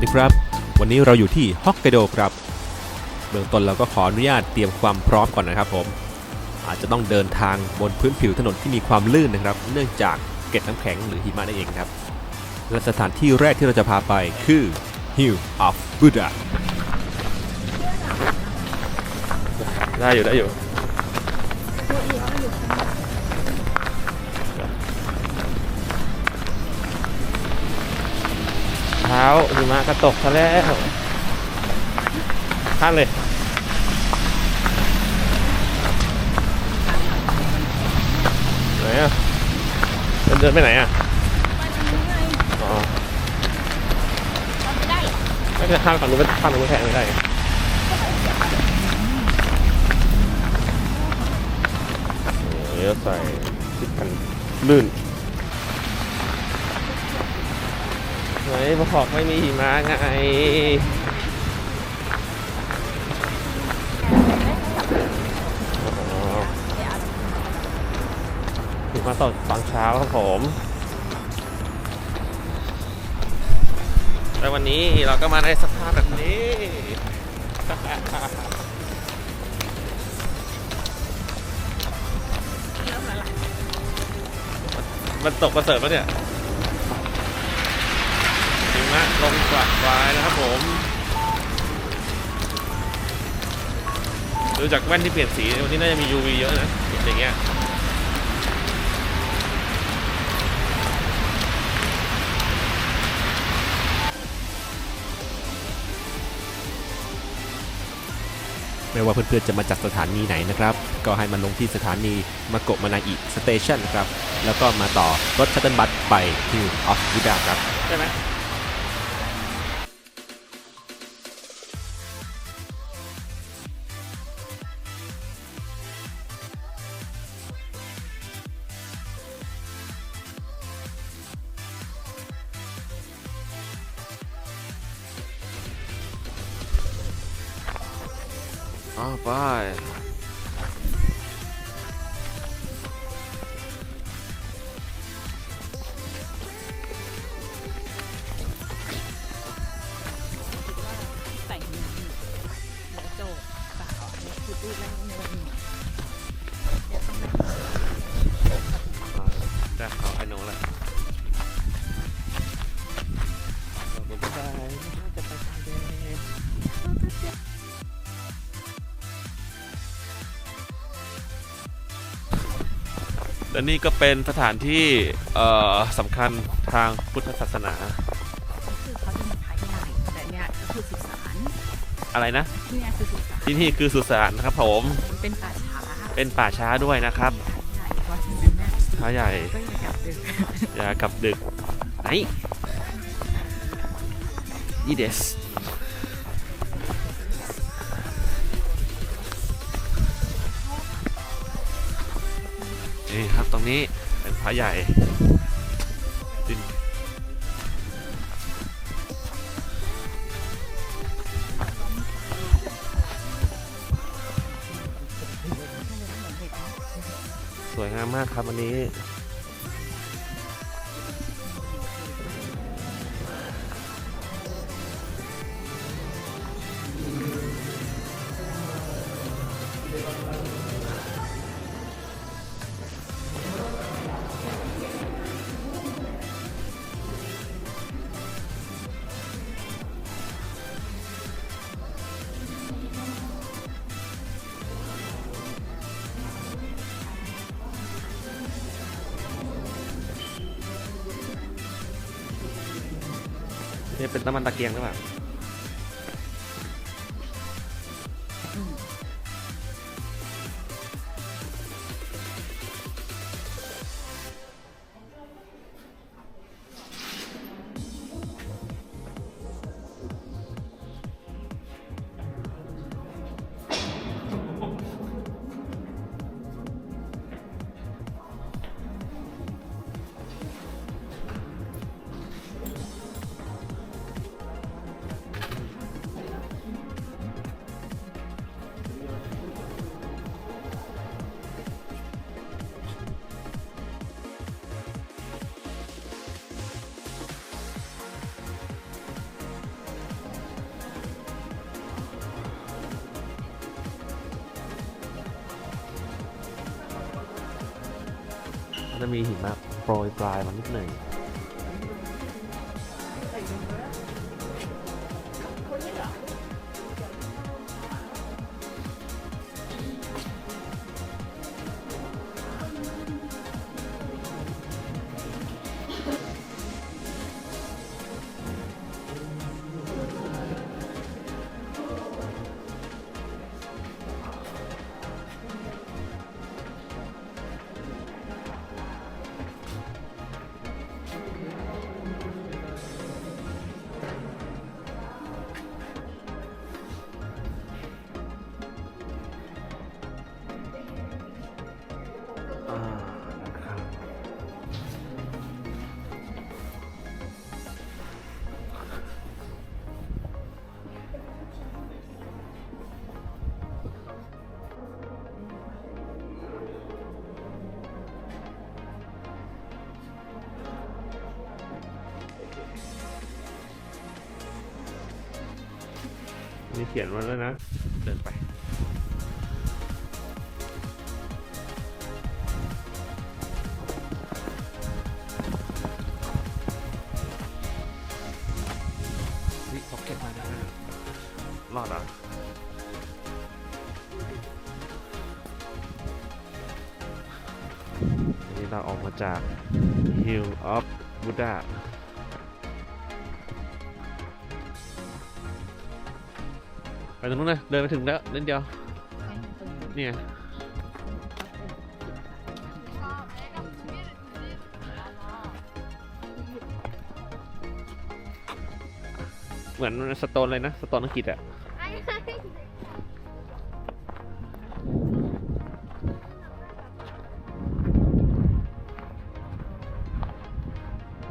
วัสดีครับ วันนี้เราอยู่ที่ฮอกไกโดครับเบื้องต้นเราก็ขออนุญาตเตรียมความพร้อมก่อนนะครับผม อาจจะต้องเดินทางบนพื้นผิวถนนที่มีความลื่นนะครับ เนื่องจากเกล็ดน้ำแข็งหรือหิมะนั่นเองครับ และสถานที่แรกที่เราจะพาไปคือ Hill of Buddha ได้อยู่ได้อยู่ เท้าหิมะกระตกซะแล้วข้ามเลยไหนอะเดินไปไหนอะอ๋อไม่ได้ข้ามฝั่งนู้นไปข้ามฝั่งนู้นแทนไม่ได้เลี้ยวใส่ทิศกันลื่น ไหนบอกไม่มีหิมะไงหิมะตกตอนเช้าครับผมแต่วันนี้เราก็มาในสภาพแบบนี้มันตกประเสริฐปะเนี่ย หิมะลงกลับวายนะครับผมดูจากแว่นที่เปลี่ยนสีวันนี้น่าจะมี UV เยอะนะอย่างเงี้ยไม่ว่าเพื่อนๆจะมาจากสถานีไหนนะครับ ก็ให้มาลงที่สถานีมาโกะมานาอิสเตชันนะครับ แล้วก็มาต่อรถชัตเติลบัสไป Hill of Buddha ครับ ใช่ไหม อ๋อ และนี่ก็เป็นสถานที่เอ่อสำคัญทางพุทธศาสนา คือเขาจะมีขายใหญ่แต่เนี่ยก็คือสุสานอะไรนะ ที่เนี่ยคือสุสานที่นี่คือสุสานนะครับผม เป็นป่าช้าเป็นป่าช้าด้วยนะครับใหญ่เพราะฉะนั้นเนี่ยช้าใหญ่ ก็อย่ากลับดึกอย่ากลับดึก ไหนยี่เดส นี่ครับตรงนี้เป็นพระใหญ่ดินสวยงามมากครับวันนี้ เป็นน้ำมันตะเกียงหรือเปล่า มีหิมะโปรยปลายมานิดหนึ่ง มีเขียนมาแล้วนะ เดินไปนี่พ็อกเก็ตมาแล้วนะรอดเหรออันนี้เราออกมาจาก Hill of Buddha ตรงนู้นเลยเดินไปถึงแล้วนิดเดียวเนี่ยเหมือนสโตนเลยนะสโตนอังกฤษอะ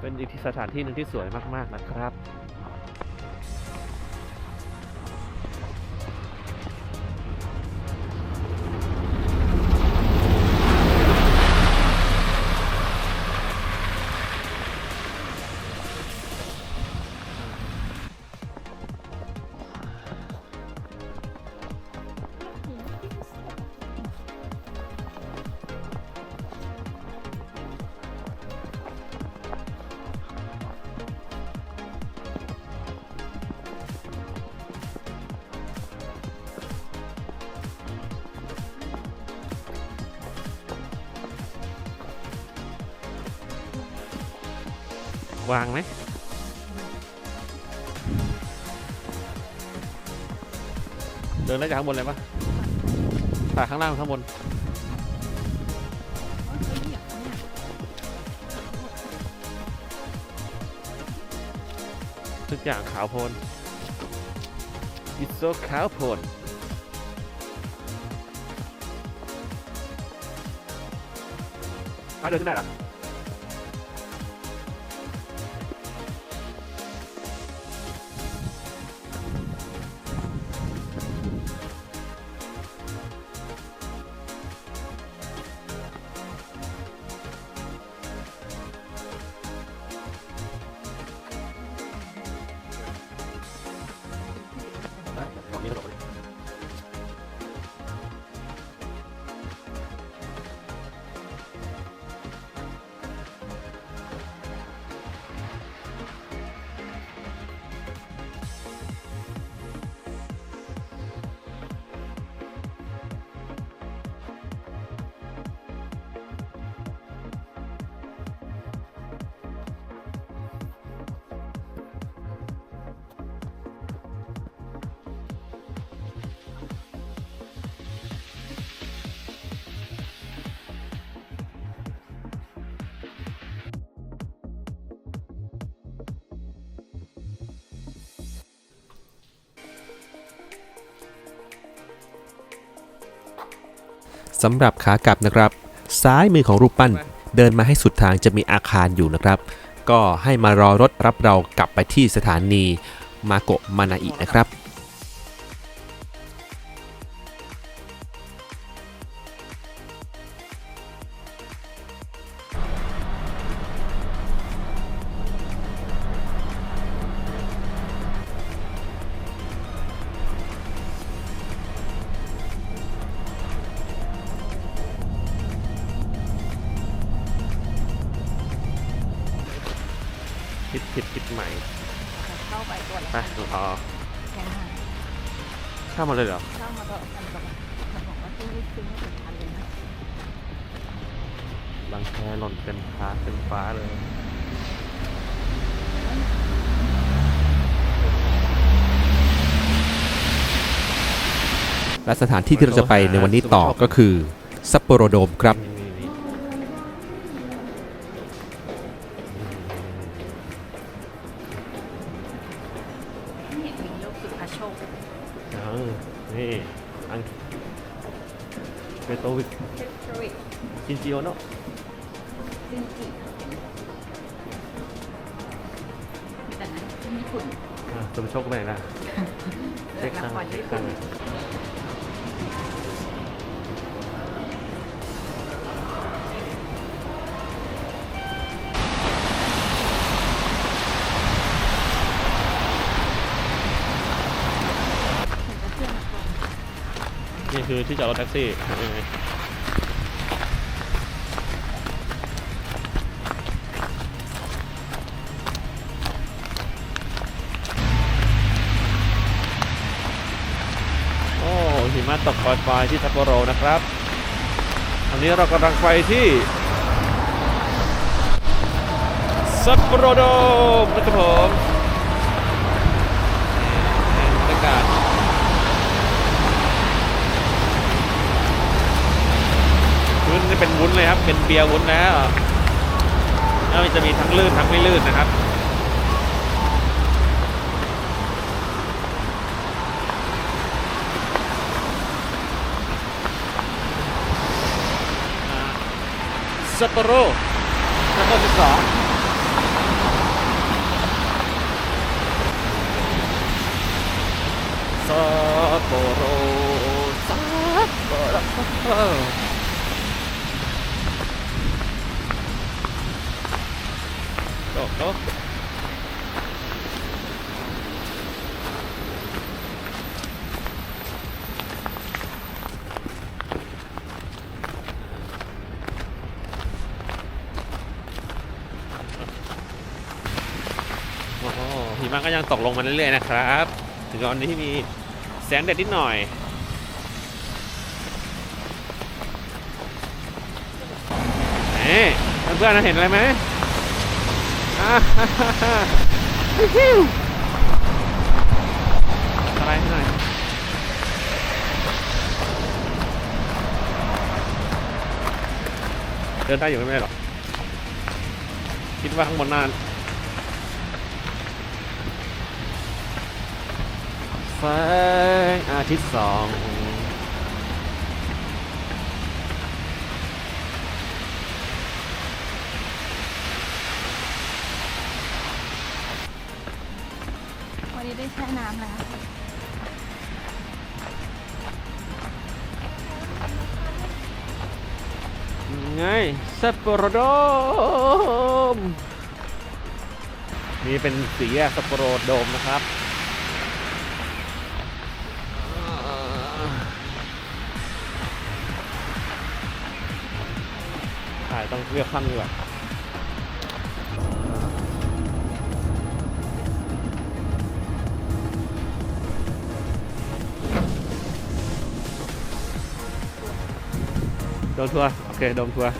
เป็นอีกที่สถานที่หนึ่งที่สวยมาก ๆ นะครับ วางไหมเดินได้จากข้างบนเลยปะถ่ายข้างล่างข้างบนทุกอย่างขาวโพลน It's so ขาวโพลนอะเดินขึ้นได้หรอ สำหรับขากลับนะครับ ซ้ายมือของรูปปั้นเดินมาให้สุดทางจะมีอาคารอยู่นะครับ ก็ให้มารอรถรับเรากลับไปที่สถานีมาโกะมานาอินะครับ อ๋อแพาข้ามาเลยเหรอเข้ามาตัวละพันกว่าบาทมันบอกว่าที่นี่ซื้อไม่ถึงพันเลยนะบางแคหล่นเต็มฟ้าเต็มฟ้าเลย และสถานที่ที่เราจะไปในวันนี้ต่อก็คือซัปโปโรโดมครับ วิกเพชรวิกชินจิโอโนะซินจิมีแต่นั้นที่ญี่ปุ่นอะสมโชคก็ไปไหนล่ะเลืเช็อคกข้างละครเช็คญี่ข้าปุ่งน ที่จอดรถแท็กซี่โอ้หิมะตกปล่อยๆที่ซัปโปโรนะครับอันนี้เรากำลังไปที่ซัปโปโรโดมนะครับผมนี่บรรยากาศ พื้นนี่เป็นวุ้นเลยครับ เป็นเบียร์วุ้นแล้วแล้วจะมีทั้งลื่นทั้งไม่ลื่นนะครับซัปโปโรซัปโปโรที่สองซัปโปโรซัปโปโร โอ้โหหิมะก็ยังตกลงมาเรื่อยๆนะครับ ถึงตอนนี้มีแสงแดดนิดหน่อยเอ๊ะเพื่อนๆเห็นอะไรไหม อะไรหน่อยเดินได้อยู่ไม่เป็นไรหรอกคิดว่าข้างบนนานแสงอาทิตย์สอง แช่น้ำแล้วไงซัปโปโรโดมนี่เป็นสีแยกซัปโปโรโดมนะครับถ่ายต้องเลือกขั้นดีกว่า โดมทัวร์โอเคโดมทัวร์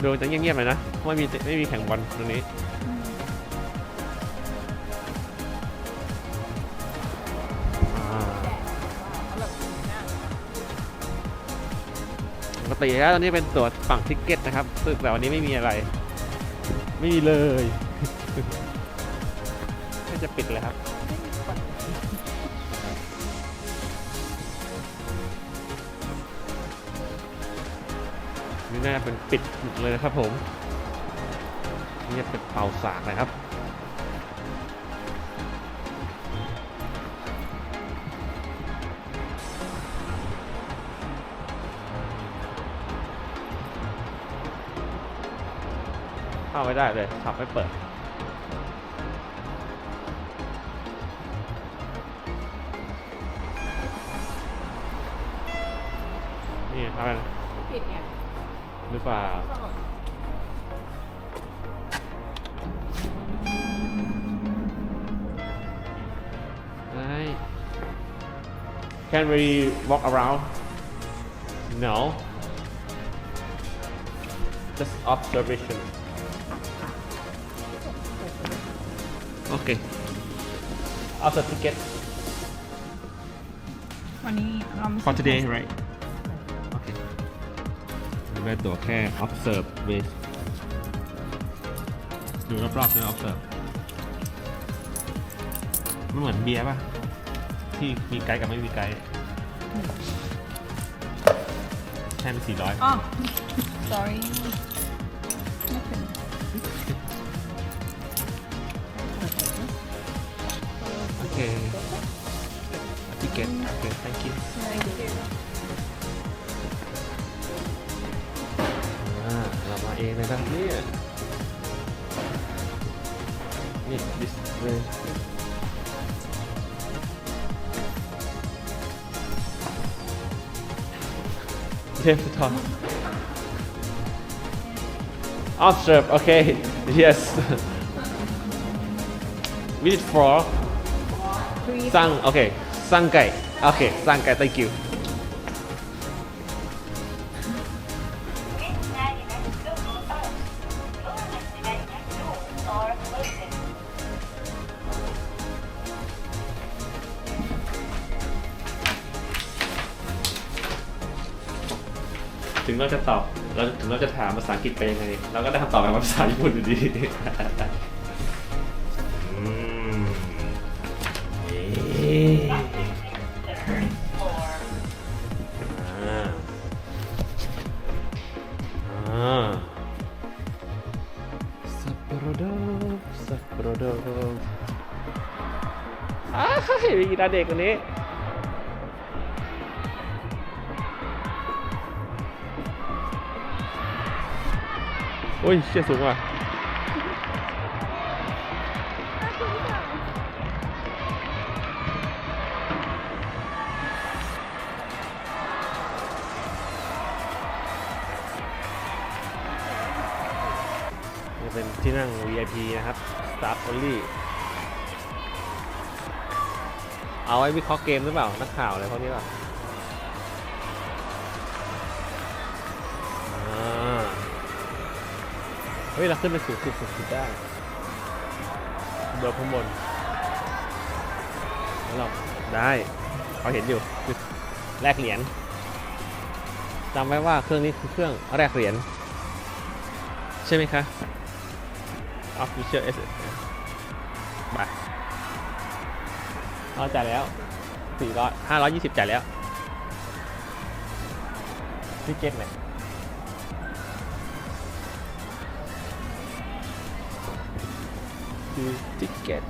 โดมจะเงียบๆหน่อยนะไม่มีไม่มีแข่งบอลตรงนี้ปกติแล้วตอนนี้เป็นตัวฝั่งทิกเก็ตนะครับซึ่งแต่วันนี้ไม่มีอะไร ไม่มีเลยน่าจะปิดเลยครับ นี่น่าเป็นปิดหมดเลยนะครับผมนี่เป็นเป่าสากนะครับเข้าไม่ได้เลยขับไม่เปิด Can we walk around No Just observation Okay After ticket วันนี้เราไม่ for today right Okay ได้ตั๋วแค่ observe with ดูรอบๆใช่ไหม observe มันเหมือนเบียร์ป่ะ ที่มีไกด์กับไม่มีไกด์แค่เป็นสี่ร้อย อ๋อ sorry ไม่ถึงโอเคทิเก็ตโอเค thank you อ่าเรามาเองเลยครับเนี่ยนี่ this way เทปทอน observe okay yes visit for สั่งโอเคสั่งไก่โอเคสั่งไก่ thank you ถึงเราจะตอบเราถึงเราจะถามภาษาอังกฤษไปยังไงเราก็ได้คำตอบแบบภาษาญี่ปุ่นอยู่ดี อืมเอ๊ะ อ่า อ่า สับปะรดสับปะรดอ้าวมีกีฬาเด็กคนนี้ อ้ยเชี่ยสูงว่ะนี่เป็นที่นั่ง VIP นะครับ Staff Only เอาไว้วิเคราะห์เกมหรือเปล่า นักข่าวอะไรพวกนี้ปล่ ฮ้ยเราขึ้นไปสูงสุดสูงสุดได้เบอร์ข้างบนแล้วเราได้เขาเห็นอยู่คือแลกเหรียญจำไว้ว่าเครื่องนี้คือเครื่องแลกเหรียญใช่ไหมคะ Official S ไปเอาจ่ายแล้ว400 520จ่ายแล้วที่เก็ตไห น to ticket.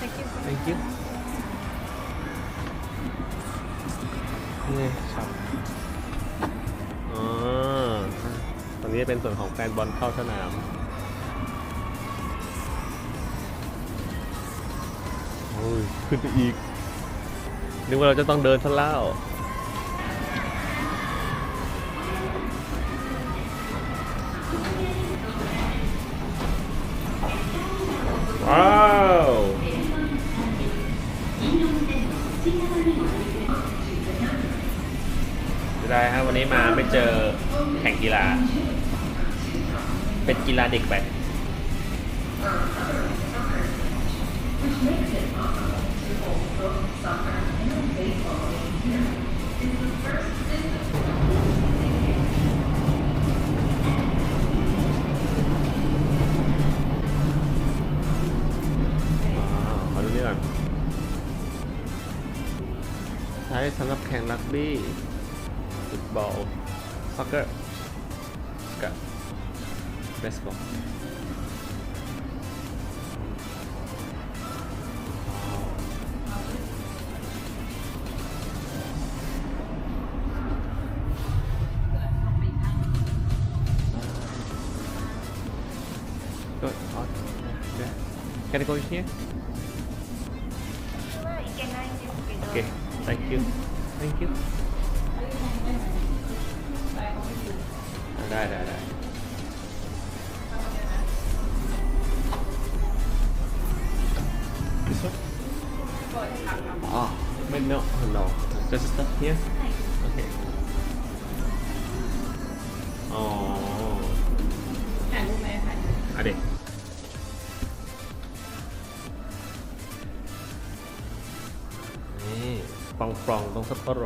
thank you Thank you. นี่ครับอ๋อตรงนี้เป็นส่วนของแฟนบอลเข้าสนามโอ้ยขึ้นไปอีก นึกว่าเราจะต้องเดินทะเล่าว้าวได้ครับวันนี้มาไม่เจอแข่งกีฬา เป็นกีฬาเด็กแบบ สำหรับแข่งรักบี้ฟุตบอลซ็อกเกอร์กับเบสบอลก็อ๋อ yeah. Can I go in here? ด็กนี่ปล่องปล่องตรงซัปโปโร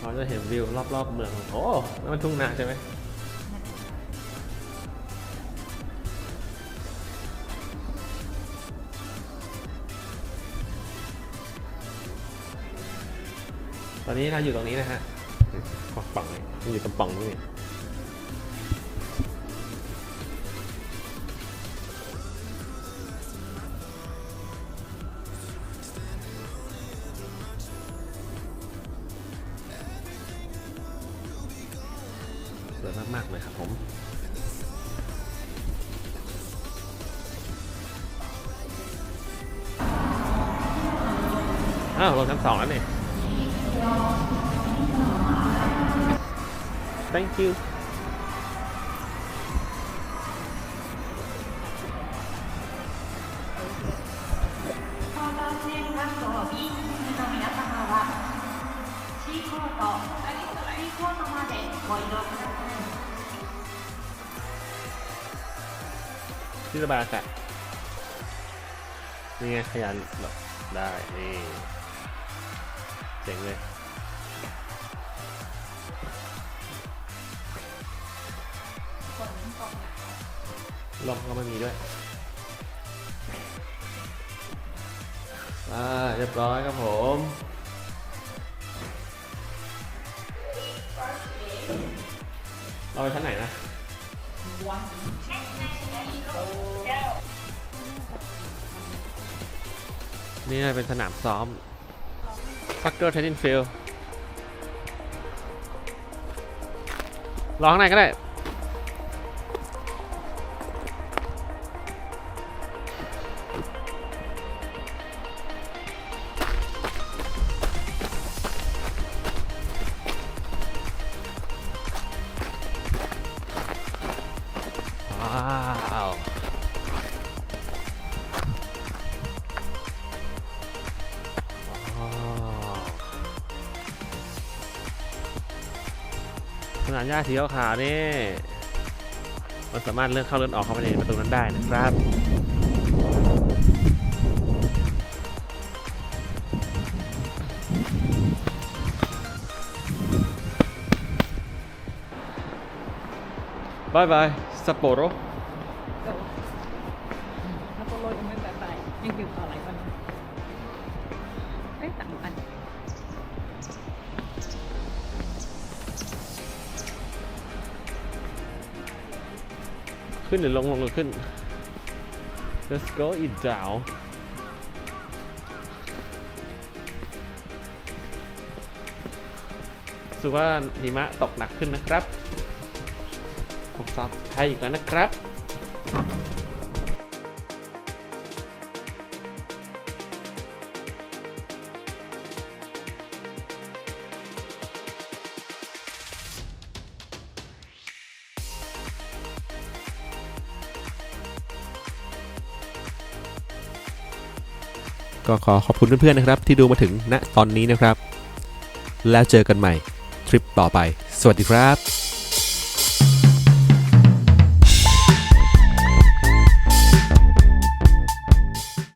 เราจะเห็นวิวรอบๆเมือง โอ้นั่นมันทุ่งนาใช่ไหมตอนนี้เราอยู่ตรงนี้นะฮะป่องปล่องเลยมันอยู่ตรงป่องนี่ อ้าวลงชั้นสองแล้วนี่ thank you ที่ระบายอากาศนี่ไงขยันได้ นี่ เจ๋งเลยฝนตกหนักลมก็ไม่มีด้วย อ่า เรียบร้อยครับผม เราไปชั้นไหนนะนี่น่าเป็นสนามซ้อม ฟักเกอร์เทนนินฟิลร้องไหนก็ได้ นามหญ้าสีขาวๆนี่มันสามารถเลื่อนเข้าเลื่อนออกเข้าไปในประตูนั้นได้นะครับบายบายซัปโปโร ขึ้นหรือลงลงหรือขึ้น Let's go it down รู้สึกว่าหิมะตกหนักขึ้นนะครับผมซับไทยอีกแล้วนะครับ ก็ขอขอบคุณเพื่อนๆนะครับ ที่ดูมาถึงณตอนนี้นะครับ แล้วเจอกันใหม่ทริปต่อไป สวัสดีครับ